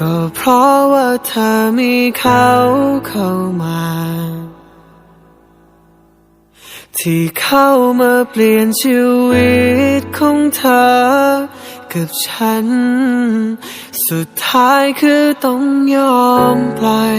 ก็เพราะว่าเธอมีเขาเข้ามา ที่เข้ามาเปลี่ยนชีวิตของเธอ กับฉัน สุดท้ายคือต้องยอมปล่อย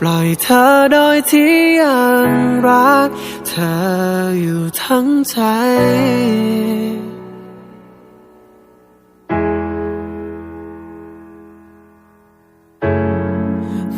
ปล่อยเธอโดยที่ยังรัก เธออยู่ทั้งใจ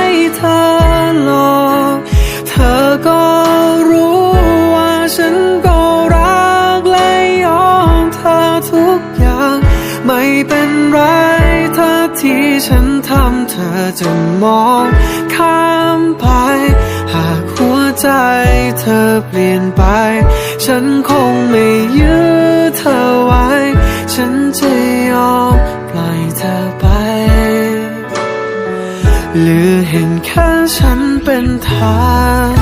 ้ ไม่เป็นไรถ้าที่ฉันทำเธอจะมองข้ามไป หากหัวใจเธอเปลี่ยนไป ฉันคงไม่ยื้อเธอไว้ ฉันจะยอมปล่อยเธอไป หรือเห็นแค่ฉันเป็นทาง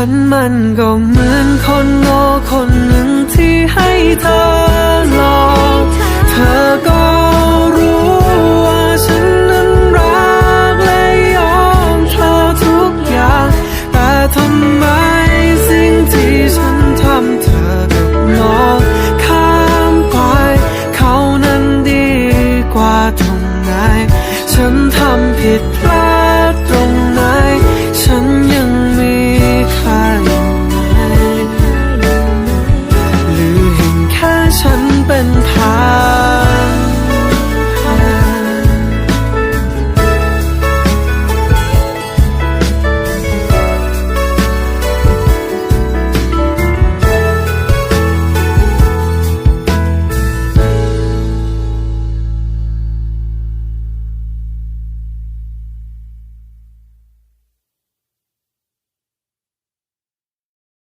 ฉันมันก็เหมือนคนโง่คนหนึ่งที่ให้เธอ